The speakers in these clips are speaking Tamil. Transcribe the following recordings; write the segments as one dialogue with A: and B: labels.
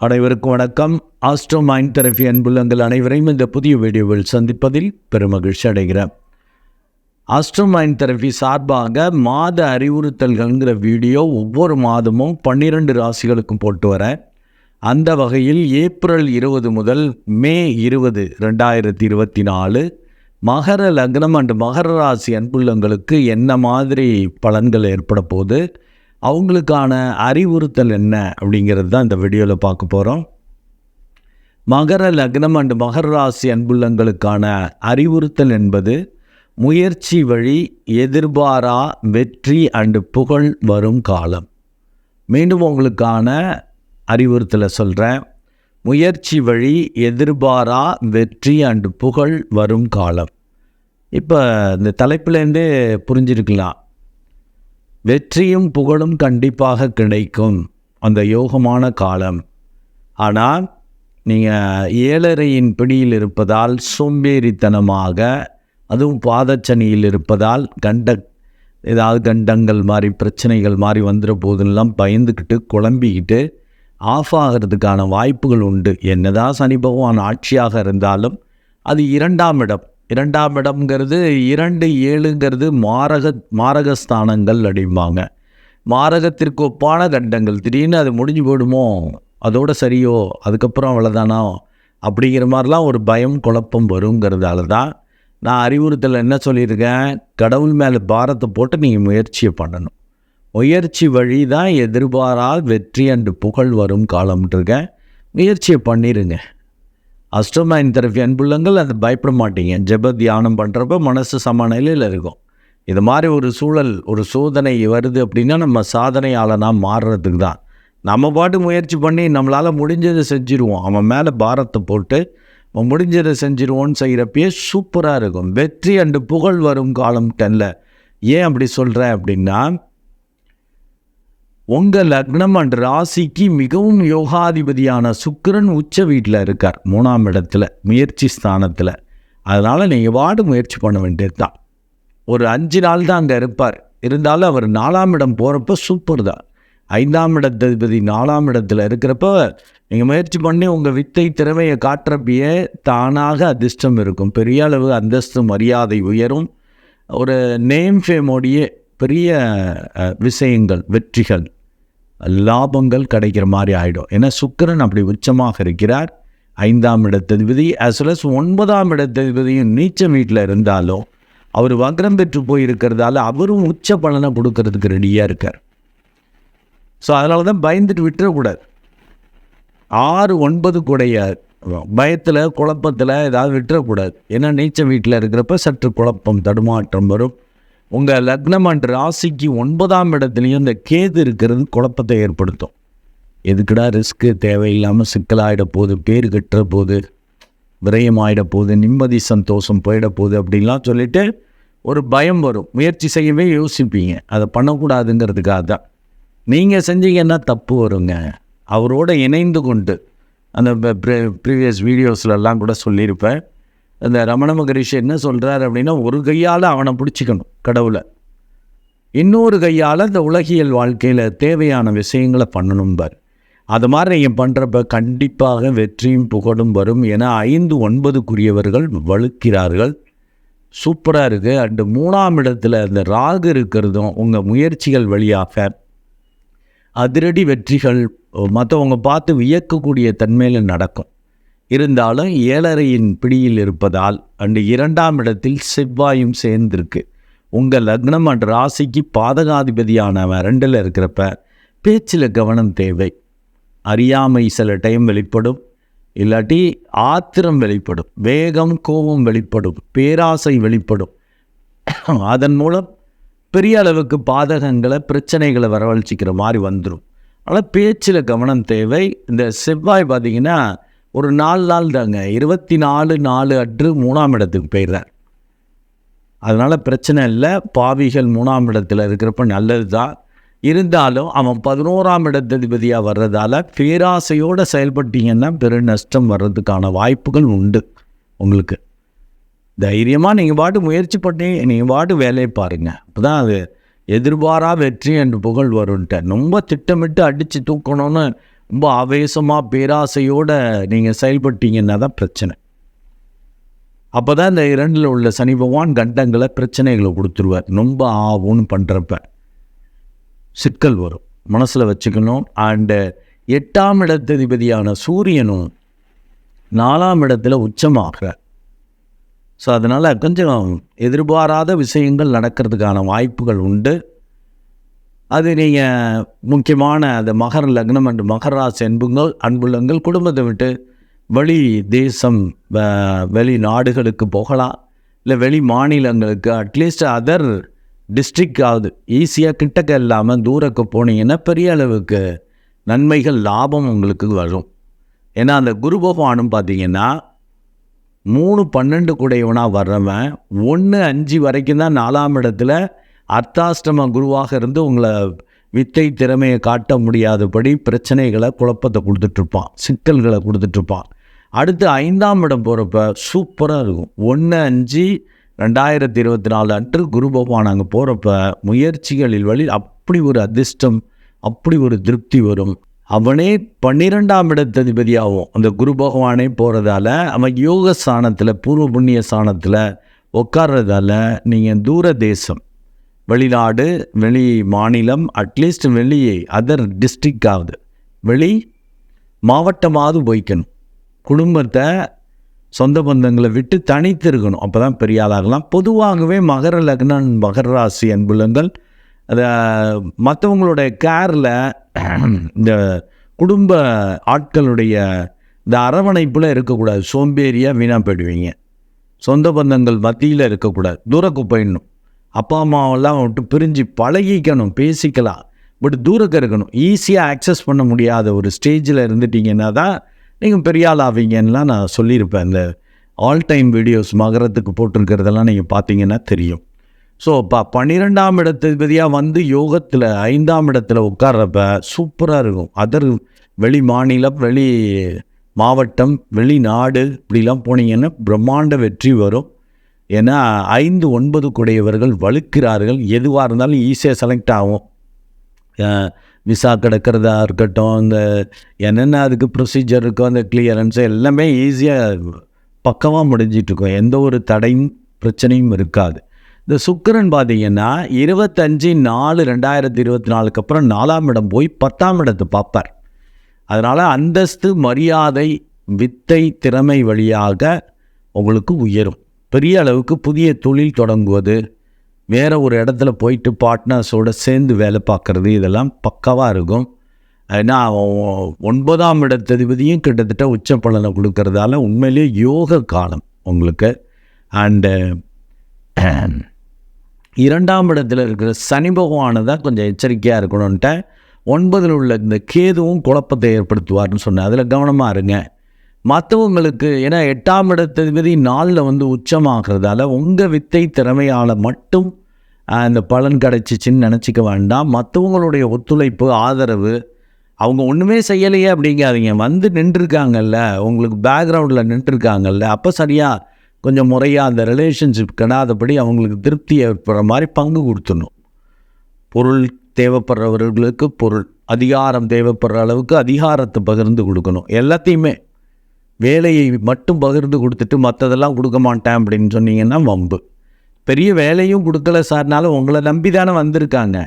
A: அனைவருக்கும் வணக்கம். ஆஸ்ட்ரோ மைண்ட் தெரபி அன்புள்ளங்கள் அனைவரையும் இந்த புதிய வீடியோவில் சந்திப்பதில் பெருமகிழ்ச்சி அடைகிறேன். ஆஸ்ட்ரோ மைண்ட் தெரபி சார்பாக மாத அறிவுறுத்தல்கள்ங்கிற வீடியோ ஒவ்வொரு மாதமும் பன்னிரெண்டு ராசிகளுக்கும் போட்டு வரேன் அந்த வகையில் ஏப்ரல் இருபது முதல் மே இருபது ரெண்டாயிரத்தி இருபத்தி நாலு மகர லக்னம் அண்டு மகர ராசி அன்புள்ளங்களுக்கு என்ன மாதிரி பலன்கள் ஏற்பட போகுது? அவங்களுக்கான அறிவுறுத்தல் என்ன அப்படிங்கிறது தான் இந்த வீடியோவில் பார்க்க போகிறோம் மகர லக்னம் அண்டு மகர ராசி அன்புள்ளங்களுக்கான அறிவுறுத்தல் என்பது முயற்சி வழி எதிர்பாரா வெற்றி அண்டு புகழ் வரும் காலம். மீண்டும் உங்களுக்கான அறிவுறுத்தலை சொல்கிறேன் முயற்சி வழி எதிர்பாரா வெற்றி அண்டு புகழ் வரும் காலம். இப்போ இந்த தலைப்புலேருந்தே புரிஞ்சிருக்கலாம். வெற்றியும் புகழும் கண்டிப்பாக கிடைக்கும் அந்த யோகமான காலம். ஆனால் நீங்கள் ஏழரையின் பிடியில் இருப்பதால் சோம்பேறித்தனமாக அதுவும் பாதச்சனியில் இருப்பதால் கண்ட ஏதாவது கண்டங்கள் மாதிரி பிரச்சனைகள் மாதிரி வந்துட போதெல்லாம் பயந்துக்கிட்டு குழம்பிக்கிட்டு ஆஃப் ஆகிறதுக்கான வாய்ப்புகள் உண்டு. என்னதான் சனி பகவான் ஆட்சியாக இருந்தாலும் அது இரண்டாம் இடம். இரண்டாம் இடம்ங்கிறது இரண்டு ஏழுங்கிறது மாரக மாரகஸ்தானங்கள் அப்படிம்பாங்க மாரகத்திற்கு ஒப்பான கண்டங்கள் திடீர்னு அது முடிஞ்சு போயிடுமோ? அதோட சரியோ? அதுக்கப்புறம் அவ்வளோதானோ அப்படிங்கிற மாதிரிலாம் ஒரு பயம் குழப்பம் வருங்கிறதால தான் நான் அறிவுறுத்தல் என்ன சொல்லியிருக்கேன்? கடவுள் மேலே பாரத்தை போட்டு நீங்கள் முயற்சியை பண்ணணும். முயற்சி வழி தான் எதிர்பாரால் வெற்றி அண்டு புகழ் வரும் காலம்ன்றிருக்கேன். முயற்சியை பண்ணிடுங்க அஸ்டோமைன் தெரபி அன்புள்ளங்கள் அது பயப்பட மாட்டீங்க. ஜெப தியானம் பண்ணுறப்ப மனசு சமநிலையில் இருக்கும். இது மாதிரி ஒரு சூழல் ஒரு சோதனை வருது அப்படின்னா நம்ம சாதனையாளனாக மாறுறதுக்கு தான். நம்ம பாட்டு முயற்சி பண்ணி நம்மளால் முடிஞ்சதை செஞ்சுருவோம். அவன் மேலே பாரத்தை போட்டு அவன் முடிஞ்சதை செஞ்சிருவோன்னு செய்கிறப்பயே சூப்பராக இருக்கும். வெற்றி அண்டு புகழ் வரும் காலம் டென்னில் ஏன் அப்படி சொல்கிறேன் அப்படின்னா உங்கள் லக்னம் அண்ட் ராசிக்கு மிகவும் யோகாதிபதியான சுக்கரன் உச்ச வீட்டில் இருக்கார் மூணாம் இடத்துல முயற்சி ஸ்தானத்தில். அதனால் நீங்கள் வாடு முயற்சி பண்ண வேண்டியது தான் ஒரு அஞ்சு நாள் தான் அங்கே இருப்பார். இருந்தாலும் அவர் நாலாம் இடம் போகிறப்ப சூப்பர் தான். ஐந்தாம் இடத்ததிபதி நாலாம் இடத்துல இருக்கிறப்ப நீங்கள் முயற்சி பண்ணி உங்கள் வித்தை திறமையை காட்டுறப்பயே தானாக அதிர்ஷ்டம் இருக்கும். பெரிய அளவு அந்தஸ்து மரியாதை உயரும். ஒரு நேம் ஃபேமோடைய பெரிய விஷயங்கள் வெற்றிகள். லாபங்கள் கிடைக்கிற மாதிரி ஆகிடும் ஏன்னா சுக்கிரன் அப்படி உச்சமாக இருக்கிறார். ஐந்தாம் இடத்ததிபதி as well அஸ் ஒன்பதாம் இடத்ததிபதியும் நீச்ச வீட்டில் இருந்தாலும் அவர் வக்ரம் பெற்று போயிருக்கிறதால அவரும் உச்ச பலனை கொடுக்கறதுக்கு ரெடியாக இருக்கார். ஸோ அதனால தான் பயந்துட்டு விட்டுறக்கூடாது. ஆறு ஒன்பது கூடைய பயத்தில் குழப்பத்தில் ஏதாவது விட்டுறக்கூடாது. ஏன்னா நீச்ச வீட்டில் இருக்கிறப்ப சற்று குழப்பம் தடுமாற்றம் வரும். உங்கள் லக்னம் அண்ட் ராசிக்கு ஒன்பதாம் இடத்துலையும் இந்த கேது இருக்கிறது குழப்பத்தை ஏற்படுத்தும். எதுக்குடா ரிஸ்க்கு தேவையில்லாமல் சிக்கலாகிட போகுது பேர் கட்டுற போது விரயமாயிட போகுது நிம்மதி சந்தோஷம் போயிட போகுது அப்படின்லாம் சொல்லிட்டு ஒரு பயம் வரும். முயற்சி செய்யவே யோசிப்பீங்க. அதை பண்ணக்கூடாதுங்கிறதுக்காக தான். நீங்கள் செஞ்சீங்கன்னா தப்பு வருங்க. அவரோட இணைந்து கொண்டு அந்த ப்ரீவியஸ் வீடியோஸ்லலாம் கூட சொல்லியிருப்பேன். அந்த ரமண மகரிஷி என்ன சொல்கிறார் அப்படின்னா ஒரு கையால் அவனை பிடிச்சிக்கணும் கடவுளை. இன்னொரு கையால் இந்த உலகியல் வாழ்க்கையில் தேவையான விஷயங்களை பண்ணணும்பார் அது மாதிரி நீங்கள் பண்ணுறப்ப கண்டிப்பாக வெற்றியும் புகழும் வரும் என ஐந்து ஒன்பதுக்குரியவர்கள் வலுக்கிறார்கள் சூப்பராக இருக்குது அண்டு மூணாம் இடத்துல இந்த ராகு இருக்கிறதும் உங்கள் முயற்சிகள் வழியாக அதிரடி வெற்றிகள் மற்றவங்க பார்த்து வியக்கக்கூடிய தன்மையில் நடக்கும். இருந்தாலும் ஏழரையின் பிடியில் இருப்பதால் அண்டு இரண்டாம் இடத்தில் செவ்வாயும் சேர்ந்திருக்கு. உங்கள் லக்னம் அண்ட் ராசிக்கு பாதகாதிபதியானவன் ரெண்டில் இருக்கிறப்ப பேச்சில் கவனம் தேவை. அறியாமை சில டைம் வெளிப்படும். இல்லாட்டி ஆத்திரம் வெளிப்படும். வேகம் கோபம் வெளிப்படும். பேராசை வெளிப்படும். அதன் மூலம் பெரிய அளவுக்கு பாதகங்களை பிரச்சனைகளை வரவழைச்சிக்கிற மாதிரி வந்துடும் ஆனால் பேச்சில் கவனம் தேவை. இந்த செவ்வாய் பார்த்திங்கன்னா ஒரு நாலு நாள் தாங்க. இருபத்தி நாலு நாலு அன்று மூணாம் இடத்துக்கு போயிடுறார் அதனால் பிரச்சனை இல்லை. பாவிகள் மூணாம் இடத்துல இருக்கிறப்ப நல்லது தான் இருந்தாலும் அவன் பதினோராம் இடத்ததிபதியாக வர்றதால பேராசையோடு செயல்பட்டீங்கன்னா பெரு நஷ்டம் வர்றதுக்கான வாய்ப்புகள் உண்டு உங்களுக்கு. தைரியமாக நீங்கள் பாட்டு முயற்சி பண்ணி நீங்கள் பாட்டு வேலையை பாருங்கள் அப்போ தான் அது எதிர்பாரா வெற்றி என்று புகழ் வரும்ன்ட்டு ரொம்ப திட்டமிட்டு அடித்து தூக்கணும்னு ரொம்ப ஆவேசமாக பேராசையோடு நீங்கள் செயல்பட்டீங்கன்னா தான் பிரச்சனை. அப்போ தான் இந்த இரண்டில் உள்ள சனி பகவான் கண்டங்களை பிரச்சனைகளை கொடுத்துருவார். ரொம்ப ஆவுன்னு பண்ணுறப்ப சிக்கல் வரும். மனசில் வச்சுக்கணும். அண்டு எட்டாம் இடத்ததிபதியான சூரியனும் நாலாம் இடத்துல உச்சமாக ஸோ அதனால் கொஞ்சம் எதிர்பாராத விஷயங்கள் நடக்கிறதுக்கான வாய்ப்புகள் உண்டு. அது நீங்கள் முக்கியமான அந்த மகர லக்னம் அண்டு மகராசி அன்புங்கள் அன்புள்ளங்கள் குடும்பத்தை விட்டு வெளி தேசம் வ- வெளி நாடுகளுக்கு போகலாம். இல்லை வெளி மாநிலங்களுக்கு அட்லீஸ்ட் அதர் டிஸ்ட்ரிக்ட் ஆகுது ஈஸியாக கிட்டக்க இல்லாமல் தூரக்கு போனீங்கன்னா பெரிய அளவுக்கு நன்மைகள் லாபம் உங்களுக்கு வரும். ஏன்னா அந்த குரு பகவானும் பார்த்தீங்கன்னா மூணு பன்னெண்டு கூடையவனாக வர்றவன் ஒன்று அஞ்சு வரைக்கும் தான் நாலாம் இடத்துல அர்த்தாஷ்டம குருவாக இருந்து உங்களை வித்தை திறமையை காட்ட முடியாதபடி பிரச்சனைகளை குழப்பத்தை கொடுத்துட்ருப்பான். சிக்கல்களை கொடுத்துட்ருப்பான். அடுத்து ஐந்தாம் இடம் போகிறப்ப சூப்பராக இருக்கும். ஒன்று அஞ்சு ரெண்டாயிரத்தி இருபத்தி நாலு அன்று குரு பகவான் அங்கே போகிறப்ப முயற்சிகளில் வழி அப்படி ஒரு அதிர்ஷ்டம் அப்படி ஒரு திருப்தி வரும். அவனே பன்னிரெண்டாம் இடத்ததிபதியாகும். அந்த குரு பகவானே போகிறதால அவன் யோக ஸ்தானத்தில் பூர்வ புண்ணிய ஸ்தானத்தில் உட்கார்றதால நீங்கள் தூர தேசம் வெளிநாடு வெளி மாநிலம் அட்லீஸ்ட் வெளி அதர் டிஸ்ட்ரிக்ட் ஆகுது வெளி மாவட்டமாவது போய்க்கணும். குடும்பத்தை சொந்த பந்தங்களை விட்டு தனித்து இருக்கணும் அப்போ தான் பெரிய ஆளாகலாம் பொதுவாகவே மகர லக்னம் மகர ராசி அன்புலங்கள் அதை மற்றவங்களுடைய கேரில் இந்த குடும்ப ஆட்களுடைய இந்த அரவணைப்பில் இருக்கக்கூடாது. சோம்பேறியாக வீணாக போயிடுவீங்க. சொந்த பந்தங்கள் மத்தியில் இருக்கக்கூடாது. தூரக்கு போயிடணும். அப்பா அம்மாவெல்லாம் விட்டு பிரிஞ்சு பழகிக்கணும் பேசிக்கலாம். பட் தூரக்க இருக்கணும். ஈஸியாக ஆக்சஸ் பண்ண முடியாத ஒரு ஸ்டேஜில் இருந்துட்டீங்கன்னா தான் நீங்கள் பெரிய ஆள் ஆவீங்கன்னுலாம் நான் சொல்லியிருப்பேன். இந்த ஆல் டைம் வீடியோஸ் மகரத்துக்கு போட்டிருக்கிறதெல்லாம் நீங்கள் பார்த்தீங்கன்னா தெரியும். ஸோ இப்போ பன்னிரெண்டாம் இடத்துபதியாக வந்து யோகத்தில் ஐந்தாம் இடத்துல உட்கார்றப்ப சூப்பராக இருக்கும். அதர் வெளி மாநிலம் வெளி மாவட்டம் வெளிநாடு இப்படிலாம் போனீங்கன்னா பிரம்மாண்ட வெற்றி வரும். ஏன்னா ஐந்து ஒன்பது குடையவர்கள் வலுக்கிறார்கள் எதுவாக இருந்தாலும் ஈஸியாக செலக்ட் ஆகும். விசா கிடக்கிறதா இருக்கட்டும் இந்த என்னென்ன அதுக்கு ப்ரொசீஜர் இருக்கோ அந்த கிளியரன்ஸு எல்லாமே ஈஸியாக பக்கமாக முடிஞ்சிட்ருக்கும் எந்த ஒரு தடையும் பிரச்சனையும் இருக்காது. இந்த சுக்கிரன் பார்த்தீங்கன்னா இருபத்தஞ்சி நாலு ரெண்டாயிரத்தி இருபத்தி நாலுக்கு அப்புறம் நாலாம் இடம் போய் பத்தாம் இடத்தை பார்ப்பார். அதனால் அந்தஸ்து மரியாதை வித்தை திறமை வழியாக உங்களுக்கு உயரும். பெரிய அளவுக்கு புதிய தொழில் தொடங்குவது வேறு ஒரு இடத்துல போயிட்டு பார்ட்னர்ஸோடு சேர்ந்து வேலை பார்க்குறது இதெல்லாம் பக்காவாக இருக்கும். ஏன்னா ஒன்பதாம் இடத்ததிபதியும் கிட்டத்தட்ட உச்ச பலனை கொடுக்கறதால உண்மையிலேயே யோக காலம் உங்களுக்கு. அண்டு இரண்டாம் இடத்துல இருக்கிற சனி பகவானை தான் கொஞ்சம் எச்சரிக்கையாக இருக்கணும்ன்ட்டு ஒன்பதில் உள்ள இந்த கேதுவும் குழப்பத்தை ஏற்படுத்துவார்னு சொன்னேன். அதில் கவனமாக இருங்க. மற்றவங்களுக்கு ஏன்னா எட்டாம் இடத்ததிபதி நாளில் வந்து உச்சமாகிறதால உங்கள் வித்தை திறமையால் மட்டும் அந்த பலன் கிடைச்சிச்சின்னு நினச்சிக்க வேண்டாம். மற்றவங்களுடைய ஒத்துழைப்பு ஆதரவு அவங்க ஒன்றுமே செய்யலையே அப்படிங்காதீங்க. வந்து நின்றுருக்காங்கல்ல உங்களுக்கு பேக்ரவுண்டில் நின்றுருக்காங்கல்ல அப்போ சரியாக கொஞ்சம் முறையாக அந்த ரிலேஷன்ஷிப் கிடாதபடி அவங்களுக்கு திருப்தி ஏற்படுற மாதிரி பங்கு கொடுத்துடணும். பொருள் தேவைப்படுறவர்களுக்கு பொருள் அதிகாரம் தேவைப்படுற அளவுக்கு அதிகாரத்தை பகிர்ந்து கொடுக்கணும். எல்லாத்தையுமே. வேலையை மட்டும் பகிர்ந்து கொடுத்துட்டு மற்றதெல்லாம் கொடுக்க மாட்டேன் அப்படின்னு சொன்னீங்கன்னா வம்பு. பெரிய வேலையும் கொடுக்கல சார்னாலும் உங்களை நம்பி தானே வந்திருக்காங்க.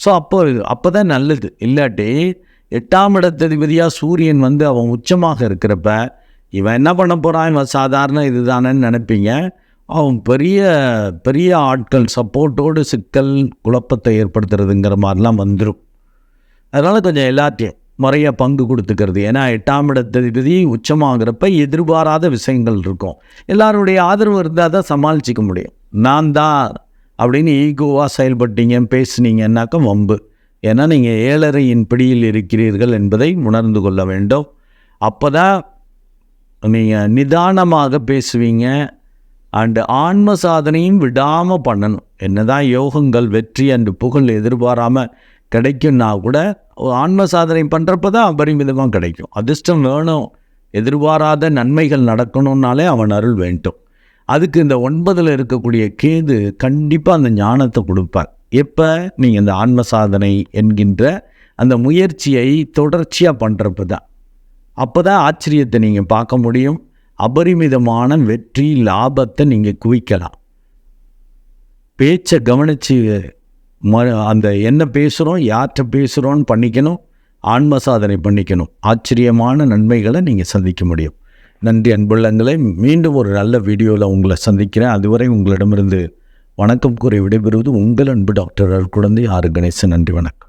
A: ஸோ அப்போ அப்போ தான் நல்லது. இல்லாட்டி எட்டாம் இடத்ததிபதியாக சூரியன் வந்து அவன் உச்சமாக இருக்கிறப்ப இவன் என்ன பண்ண போகிறான் இவன் சாதாரண இதுதானேன்னு நினைப்பீங்க. அவன் பெரிய பெரிய ஆட்கள் சப்போர்ட்டோடு சிக்கல் குழப்பத்தை ஏற்படுத்துறதுங்கிற மாதிரிலாம் வந்துடும் அதனால் கொஞ்சம் எல்லாத்தையும் முறையாக பங்கு கொடுத்துக்கிறது. ஏன்னா எட்டாம் இடத்ததிபதி உச்சமாகிறப்ப எதிர்பாராத விஷயங்கள் இருக்கும். எல்லாருடைய ஆதரவு இருந்தால் தான் சமாளிச்சிக்க முடியும். நான் தான் அப்படின்னு ஈகோவாக செயல்பட்டீங்க பேசுனீங்கன்னாக்கா வம்பு. ஏன்னா நீங்கள் ஏழரையின் பிடியில் இருக்கிறீர்கள் என்பதை உணர்ந்து கொள்ள வேண்டும். அப்போ தான் நீங்கள் நிதானமாக பேசுவீங்க. அண்டு ஆன்ம சாதனையும் விடாமல் பண்ணணும். என்னதான் யோகங்கள் வெற்றி அண்டு புகழ் எதிர்பாராமல் கிடைக்கும்னா கூட ஆன்ம சாதனை பண்ணுறப்ப தான் அபரிமிதமாக கிடைக்கும். அதிர்ஷ்டம் வேணும் எதிர்பாராத நன்மைகள் நடக்கணும்னாலே அவன் அருள் வேண்டும். அதுக்கு இந்த ஒன்பதில் இருக்கக்கூடிய கேது கண்டிப்பாக அந்த ஞானத்தை கொடுப்பார். எப்போ? நீங்கள் இந்த ஆன்ம சாதனை என்கின்ற அந்த முயற்சியை தொடர்ச்சியாக பண்ணுறப்ப தான் அப்போ தான் ஆச்சரியத்தை நீங்கள் பார்க்க முடியும். அபரிமிதமான வெற்றி லாபத்தை நீங்கள் குவிக்கலாம். பேச்சை கவனித்து ம அந்த என்ன பேசுகிறோம் யார்கிட்ட பேசுகிறோன்னு பண்ணிக்கணும் ஆன்ம சாதனை பண்ணிக்கணும். ஆச்சரியமான நன்மைகளை நீங்கள் சந்திக்க முடியும். நன்றி அன்புள்ளங்களை. மீண்டும் ஒரு நல்ல வீடியோவில் உங்களை சந்திக்கிறேன். அதுவரை உங்களிடமிருந்து வணக்கம் கூறி விடைபெறுவது உங்கள் அன்பு டாக்டர் குழந்தை ஆறு கணேசன். நன்றி வணக்கம்.